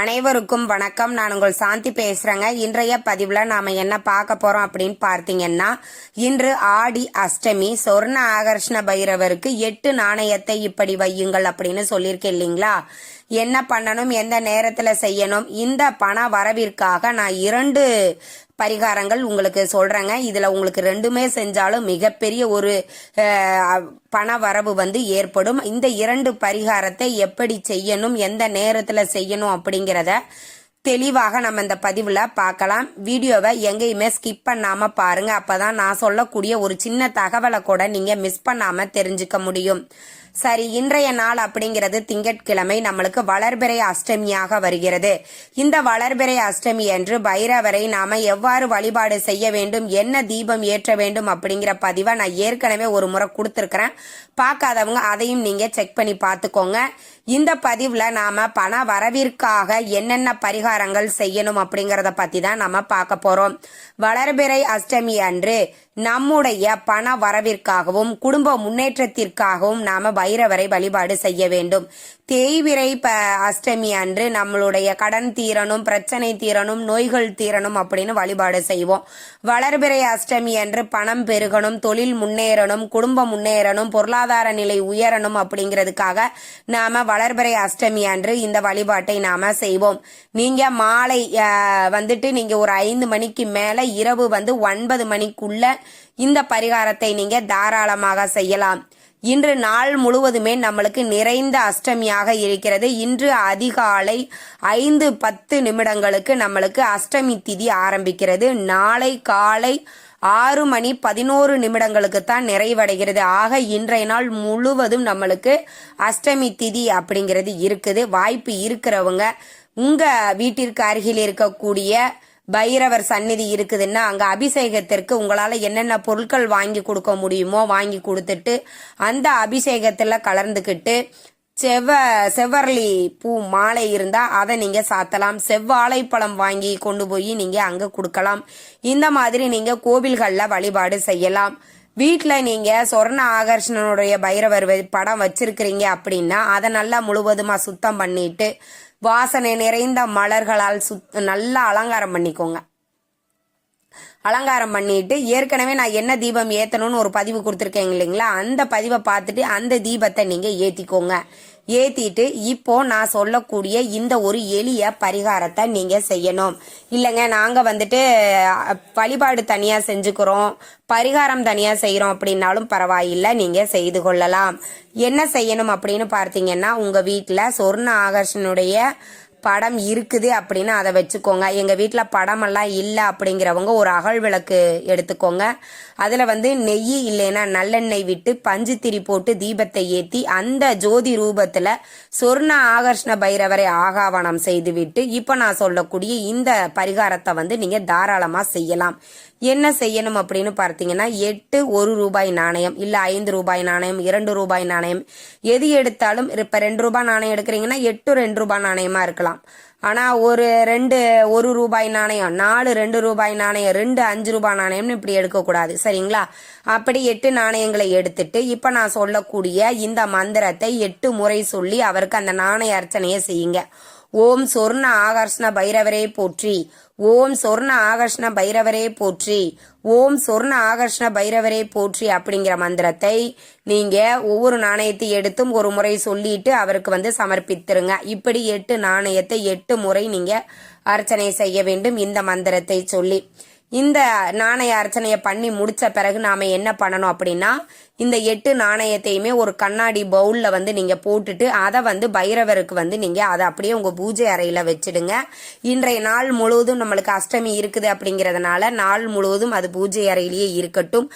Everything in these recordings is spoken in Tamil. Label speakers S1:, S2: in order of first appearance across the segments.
S1: அனைவருக்கும் வணக்கம். நான் உங்கள் சாந்தி பேசுறேங்க. இன்றைய பதிவுல நாம என்ன பார்க்க போறோம் அப்படின்னு பார்த்தீங்கன்னா இன்று ஆடி அஷ்டமி சொர்ண ஆகர்ஷ்ண பைரவருக்கு எட்டு நாணயத்தை இப்படி வையுங்கள் அப்படின்னு சொல்லியிருக்கேன் இல்லைங்களா? என்ன பண்ணணும்? எந்த நேரத்துல செய்யணும்? இந்த பண வரவிற்காக நான் இரண்டு பரிகாரங்கள் உங்களுக்கு சொல்றேங்க. இதுல உங்களுக்கு ரெண்டுமே செஞ்சாலும் மிகப்பெரிய ஒரு பண வரவு வந்து ஏற்படும். இந்த இரண்டு பரிகாரத்தை எப்படி செய்யணும்? எந்த நேரத்துல செய்யணும் அப்படிங்கிறத தெளிவாக நம்ம இந்த பதிவில் பார்க்கலாம். வீடியோவை எங்கேயுமே ஸ்கிப் பண்ணாமல் பாருங்கள் அப்போ தான் நான் சொல்லக்கூடிய ஒரு சின்ன தகவலை கூட நீங்கள் மிஸ் பண்ணாமல் தெரிஞ்சுக்க முடியும். சரி இன்றைய நாள் அப்படிங்கிறது திங்கட்கிழமை நம்மளுக்கு வளர்பிறை அஷ்டமியாக வருகிறது. இந்த வளர்பிறை அஷ்டமி என்று பைரவரை நாம எவ்வாறு வழிபாடு செய்ய வேண்டும் என்ன தீபம் ஏற்ற வேண்டும் அப்படிங்கிற பதிவை நான் ஏற்கனவே ஒரு முறை கொடுத்துருக்கிறேன். பார்க்காதவங்க அதையும் நீங்கள் செக் பண்ணி பார்த்துக்கோங்க. இந்த பதிவுல நாம பண வரவிற்காக என்னென்ன பரிகாரங்கள் செய்யணும் அப்படிங்கறத பத்தி தான் நாம பார்க்க போறோம். வளர்பிறை அஷ்டமி அன்று நம்முடைய பண வரவிற்காகவும் குடும்ப முன்னேற்றத்திற்காகவும் நாம பைரவரை வழிபாடு செய்ய வேண்டும். தேய்விரை ப அஷ்டமி அன்று நம்மளுடைய கடன் தீரணும் பிரச்சனை தீரணும் நோய்கள் தீரணும் அப்படின்னு வழிபாடு செய்வோம். வளர்பிறை அஷ்டமி அன்று பணம் பெருகணும் தொழில் முன்னேறணும் குடும்பம் முன்னேறணும் பொருளாதார நிலை உயரணும் அப்படிங்கிறதுக்காக நாம வளர்பிறை அஷ்டமி அன்று இந்த வழிபாட்டை நாம செய்வோம். நீங்க மாலை வந்துட்டு நீங்க ஒரு ஐந்து மணிக்கு மேல இரவு வந்து ஒன்பது மணிக்குள்ள இந்த பரிகாரத்தை நீங்க தாராளமாக செய்யலாம். இன்று நாள் முழுவதுமே நம்மளுக்கு நிறைந்த அஷ்டமியாக இருக்கிறது. இன்று அதிகாலை ஐந்து பத்து நிமிடங்களுக்கு நம்மளுக்கு அஷ்டமி திதி ஆரம்பிக்கிறது. நாளை காலை ஆறு மணி பதினோரு நிமிடங்களுக்கு தான் நிறைவடைகிறது. ஆக இன்றைய நாள் முழுவதும் நம்மளுக்கு அஷ்டமி திதி அப்படிங்கிறது இருக்குது. வாய்ப்பு இருக்கிறவங்க உங்க வீட்டிற்கு அருகில் இருக்கக்கூடிய பைரவர் சந்நிதி இருக்குதுன்னா அங்க அபிஷேகத்திற்கு உங்களால என்னென்ன பொருட்கள் வாங்கி கொடுக்க முடியுமோ வாங்கி கொடுத்துட்டு அந்த அபிஷேகத்துல கலந்துக்கிட்டு செவ்வ செவ்வரளி பூ மாலை இருந்தால் அதை நீங்கள் சாத்தலாம். செவ்வாழைப்பழம் வாங்கி கொண்டு போய் நீங்கள் அங்கே கொடுக்கலாம். இந்த மாதிரி நீங்கள் கோவில்களில் வழிபாடு செய்யலாம். வீட்டில் நீங்கள் சொர்ண ஆகர்ஷணனுடைய பைரவர் படம் வச்சிருக்கிறீங்க அப்படின்னா அதை நல்லா முழுவதுமாக சுத்தம் பண்ணிட்டு வாசனை நிறைந்த மலர்களால் சுத் நல்லா அலங்காரம் பண்ணிக்கோங்க. அலங்காரம் பண்ணிட்டு ஏற்கனவே நான் என்ன தீபம் ஏத்தணும்னு ஒரு பதிவு கொடுத்துருக்கேங்க இல்லைங்களா? அந்த பதிவை பார்த்துட்டு அந்த தீபத்தை நீங்க ஏத்திக்கோங்க. ஏத்திட்டு இப்போ நான் சொல்லக்கூடிய இந்த ஒரு எளிய பரிகாரத்தை நீங்க செய்யணும். இல்லைங்க நாங்க வந்துட்டு வழிபாடு தனியா செஞ்சுக்கிறோம் பரிகாரம் தனியா செய்யறோம் அப்படின்னாலும் பரவாயில்லை நீங்க செய்து கொள்ளலாம். என்ன செய்யணும் அப்படின்னு பார்த்தீங்கன்னா உங்க வீட்டுல சொர்ண ஆகர்ஷனுடைய படம் இருக்குது அப்படின்னு அதை வச்சுக்கோங்க. எங்கள் வீட்டில் படமெல்லாம் இல்லை அப்படிங்கிறவங்க ஒரு அகல் விளக்கு எடுத்துக்கோங்க. அதில் வந்து நெய் இல்லைன்னா நல்லெண்ணெய் விட்டு பஞ்சு திரி போட்டு தீபத்தை ஏற்றி அந்த ஜோதி ரூபத்தில் சொர்ண ஆகர்ஷ்ண பைரவரை ஆகாவனம் செய்துவிட்டு இப்போ நான் சொல்லக்கூடிய இந்த பரிகாரத்தை வந்து நீங்கள் தாராளமாக செய்யலாம். என்ன செய்யணும் அப்படின்னு பார்த்தீங்கன்னா எட்டு ஒரு ரூபாய் நாணயம் இல்லை ஐந்து ரூபாய் நாணயம் இரண்டு ரூபாய் நாணயம். எது எடுத்தாலும் இப்போ ரெண்டு ரூபாய் நாணயம் எடுக்கிறீங்கன்னா எட்டு ரெண்டு ரூபாய் நாணயமா இருக்கலாம். ஆனால் ஒரு ரெண்டு ஒரு ரூபாய் நாணயம் நாலு ரெண்டு ரூபாய் நாணயம் ரெண்டு அஞ்சு ரூபாய் நாணயம்னு இப்படி எடுக்கக்கூடாது. சரிங்களா? அப்படி எட்டு நாணயங்களை எடுத்துட்டு இப்போ நான் சொல்லக்கூடிய இந்த மந்திரத்தை எட்டு முறை சொல்லி அவருக்கு அந்த நாணய அர்ச்சனையை செய்யுங்க. ஓம் சொர்ண ஆகர்ஷ்ண பைரவரே போற்றி. ஓம் சொர்ண ஆகர்ஷ்ண பைரவரே போற்றி. ஓம் சொர்ண ஆகர்ஷ்ண பைரவரே போற்றி அப்படிங்கிற மந்திரத்தை நீங்க ஒவ்வொரு நாணயத்தை எடுத்தும் ஒரு முறை சொல்லிட்டு அவருக்கு வந்து சமர்ப்பித்திருங்க. இப்படி எட்டு நாணயத்தை எட்டு முறை நீங்க அர்ச்சனை செய்ய வேண்டும் இந்த மந்திரத்தை சொல்லி. இந்த நாணய அர்ச்சனையை பண்ணி முடிச்ச பிறகு நாம என்ன பண்ணணும் அப்படின்னா இந்த எட்டு நாணயத்தையுமே ஒரு கண்ணாடி பவுல்ல வந்து நீங்க போட்டுட்டு அதை வந்து பைரவருக்கு வந்து நீங்க அதை அப்படியே உங்க பூஜை அறையில வச்சிடுங்க. இன்றைய நாள் முழுவதும் நம்மளுக்கு அஷ்டமி இருக்குது அப்படிங்கறதுனால நாள் முழுவதும் அது பூஜை அறையிலேயே இருக்கட்டும்.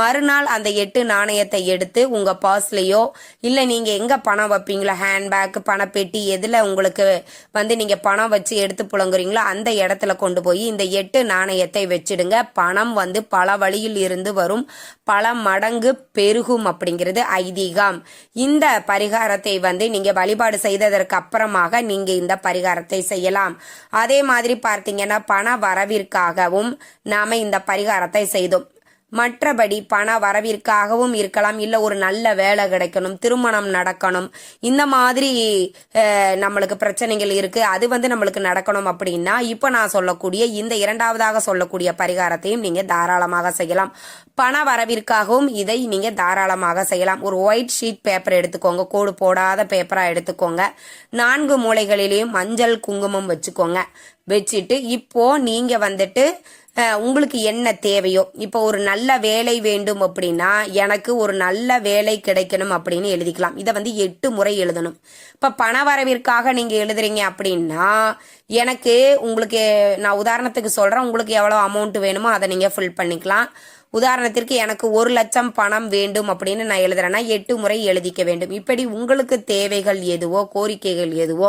S1: மறுநாள் அந்த எட்டு நாணயத்தை எடுத்து உங்க பர்ஸ்லயோ இல்ல நீங்க எங்க பணம் வைப்பீங்களோ ஹேண்ட்பேக் பணப்பெட்டி எதுல உங்களுக்கு வந்து நீங்க பணம் வச்சு எடுத்து புழங்குறீங்களோ அந்த இடத்துல கொண்டு போய் இந்த எட்டு நாணயத்தை வச்சு வச்சிடுங்க பணம் வந்து பல வழியில் இருந்து வரும். பல மடங்கு பெருகும் அப்படிங்கிறது ஐதீகம். இந்த பரிகாரத்தை வந்து நீங்க வழிபாடு செய்ததற்கு அப்புறமாக நீங்க இந்த பரிகாரத்தை செய்யலாம். அதே மாதிரி பார்த்தீங்கன்னா பண வரவிற்காகவும் நாம இந்த பரிகாரத்தை செய்தோம். மற்றபடி பண வரவிற்காகவும் இருக்கலாம். இல்லை ஒரு நல்ல வேலை கிடைக்கணும் திருமணம் நடக்கணும். இந்த மாதிரி நம்மளுக்கு பிரச்சனைகள் இருக்குது அது வந்து நம்மளுக்கு நடக்கணும் அப்படின்னா இப்போ நான் சொல்லக்கூடிய இந்த இரண்டாவதாக சொல்லக்கூடிய பரிகாரத்தையும் நீங்கள் தாராளமாக செய்யலாம். பண வரவிற்காகவும் இதை நீங்கள் தாராளமாக செய்யலாம். ஒரு ஒயிட் ஷீட் பேப்பர் எடுத்துக்கோங்க. கோடு போடாத பேப்பராக எடுத்துக்கோங்க. நான்கு மூலைகளிலேயும் மஞ்சள் குங்குமம் வச்சுக்கோங்க. வச்சுட்டு இப்போ நீங்கள் வந்துட்டு உங்களுக்கு என்ன தேவையோ இப்போ ஒரு நல்ல வேலை வேண்டும் அப்படின்னா எனக்கு ஒரு நல்ல வேலை கிடைக்கணும் அப்படின்னு எழுதிக்கலாம். இதை வந்து எட்டு முறை எழுதணும். இப்போ பண வரவிற்காக நீங்கள் எழுதுறீங்க அப்படின்னா எனக்கு உங்களுக்கு நான் உதாரணத்துக்கு சொல்கிறேன் உங்களுக்கு எவ்வளோ அமௌண்ட் வேணுமோ அதை நீங்கள் ஃபில் பண்ணிக்கலாம். உதாரணத்திற்கு எனக்கு ஒரு லட்சம் பணம் வேண்டும் அப்படின்னு நான் எழுதுறேன்னா எட்டு முறை எழுதிக்க வேண்டும். இப்படி உங்களுக்கு தேவைகள் எதுவோ கோரிக்கைகள் எதுவோ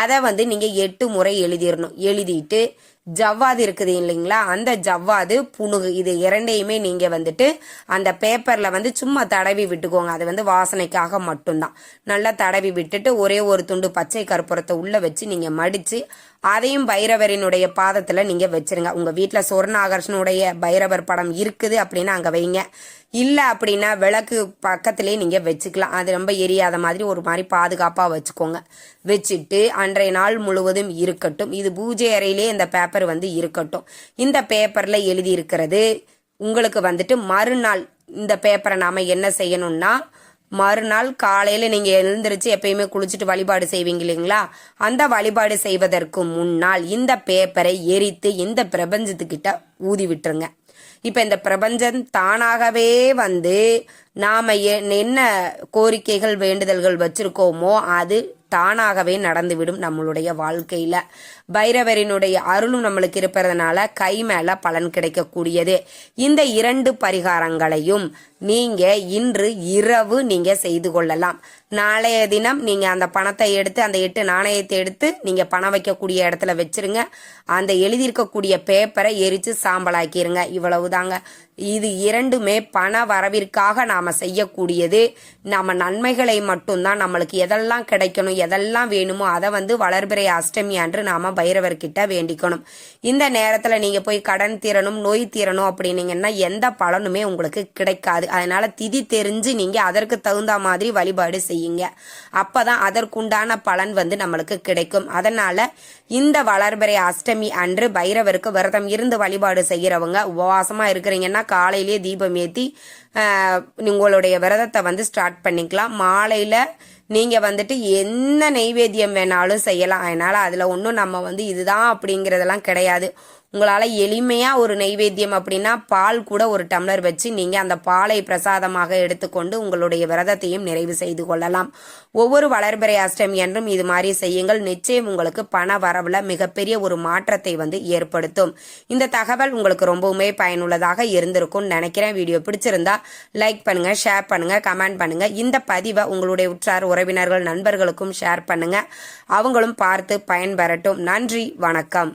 S1: அதை வந்து நீங்கள் எட்டு முறை எழுதிடணும் எழுதிட்டு ஜவ்வாது இருக்குது இல்லைங்களா? அந்த ஜவ்வாது புணுகு இது இரண்டையுமே நீங்க வந்துட்டு அந்த பேப்பர்ல வந்து சும்மா தடவி விட்டுக்கோங்க. அது வந்து வாசனைக்காக மட்டும்தான். நல்லா தடவி விட்டுட்டு ஒரே ஒரு துண்டு பச்சை கற்பூரத்தை உள்ள வச்சு நீங்க மடிச்சு அதையும் பைரவரினுடைய பாதத்துல நீங்க வச்சிருங்க. உங்க வீட்டுல சொர்ண ஆகர்ஷனுடைய பைரவர் படம் இருக்குது அப்படின்னா அங்க வைங்க. இல்லை அப்படின்னா விளக்கு பக்கத்துலேயே நீங்கள் வச்சுக்கலாம். அது ரொம்ப எரியாத மாதிரி ஒரு மாதிரி பாதுகாப்பாக வச்சுக்கோங்க. வச்சுட்டு அன்றைய நாள் முழுவதும் இருக்கட்டும். இது பூஜை அறையிலே இந்த பேப்பர் வந்து இருக்கட்டும். இந்த பேப்பரில் எழுதியிருக்கிறது உங்களுக்கு வந்துட்டு மறுநாள் இந்த பேப்பரை நாம் என்ன செய்யணும்னா மறுநாள் காலையில் நீங்கள் எழுந்திரிச்சு எப்பயுமே குளிச்சுட்டு வழிபாடு செய்வீங்க இல்லைங்களா? அந்த வழிபாடு செய்வதற்கு முன்னால் இந்த பேப்பரை எரித்து இந்த பிரபஞ்சத்துக்கிட்ட ஊதி விட்டுருங்க. இப்ப இந்த பிரபஞ்சம் தானாகவே வந்து நாம என்ன கோரிக்கைகள் வேண்டுதல்கள் வச்சிருக்கோமோ அது தானாகவே நடந்துவிடும் நம்மளுடைய வாழ்க்கையில. பைரவரினுடைய அருளும் நம்மளுக்கு இருப்பதனால கை மேல பலன் கிடைக்கக்கூடியது. இந்த இரண்டு பரிகாரங்களையும் நீங்க இன்று இரவு நீங்க செய்து கொள்ளலாம். நாளைய தினம் நீங்க அந்த பணத்தை எடுத்து அந்த எட்டு நாணயத்தை எடுத்து நீங்க பணம் வைக்கக்கூடிய இடத்துல வச்சிருங்க. அந்த எழுதியிருக்கக்கூடிய பேப்பரை எரிச்சு சாம்பலாக்கிருங்க. இவ்வளவுதாங்க. இது இரண்டுமே பண வரவிற்காக நாம செய்யக்கூடியது. நம்ம நன்மைகளை மட்டும்தான் நம்மளுக்கு எதெல்லாம் கிடைக்கணும் எதெல்லாம் வேணுமோ அதை வந்து வளர்பிறை அஷ்டமி அன்று நாம பைரவர்கிட்ட வேண்டிக்கணும். இந்த நேரத்துல நீங்க போய் கடன் தீரணும் நோய் தீரணும் அப்படின்னீங்கன்னா எந்த பலனுமே உங்களுக்கு கிடைக்காது. அதனால திதி தெரிஞ்சு நீங்க அதற்கு தகுந்த மாதிரி வழிபாடு செய்யுங்க. அப்பதான் அதற்குண்டான பலன் வந்து நம்மளுக்கு கிடைக்கும். அதனால இந்த வளர்பிறை அஷ்டமி அன்று பைரவருக்கு விரதம் இருந்து வழிபாடு செய்யறவங்க உபவாசமா இருக்கிறீங்கன்னா காலையிலேயே தீபம் ஏத்தி உங்களுடைய விரதத்தை வந்து ஸ்டார்ட் பண்ணிக்கலாம். மாலையில நீங்க வந்துட்டு என்ன நெய்வேத்தியம் வேணாலும் செய்யலாம். அதனால அதுல ஒன்றும் நம்ம வந்து இதுதான் அப்படிங்கறதெல்லாம் கிடையாது. உங்களால் எளிமையாக ஒரு நெய்வேத்தியம் அப்படின்னா பால் கூட ஒரு டம்ளர் வச்சு நீங்கள் அந்த பாலை பிரசாதமாக எடுத்துக்கொண்டு உங்களுடைய விரதத்தையும் நிறைவு செய்து கொள்ளலாம். ஒவ்வொரு வளர்பிறை அஷ்டமி என்றும் இது மாதிரி செய்யுங்கள். நிச்சயம் உங்களுக்கு பண வரவில் மிகப்பெரிய ஒரு மாற்றத்தை வந்து ஏற்படுத்தும். இந்த தகவல் உங்களுக்கு ரொம்பவுமே பயனுள்ளதாக இருந்திருக்கும் நினைக்கிறேன். வீடியோ பிடிச்சிருந்தா லைக் பண்ணுங்க ஷேர் பண்ணுங்க கமெண்ட் பண்ணுங்க. இந்த பதிவை உங்களுடைய உற்றார் உறவினர்கள் நண்பர்களுக்கும் ஷேர் பண்ணுங்க. அவங்களும் பார்த்து பயன்பெறட்டும். நன்றி வணக்கம்.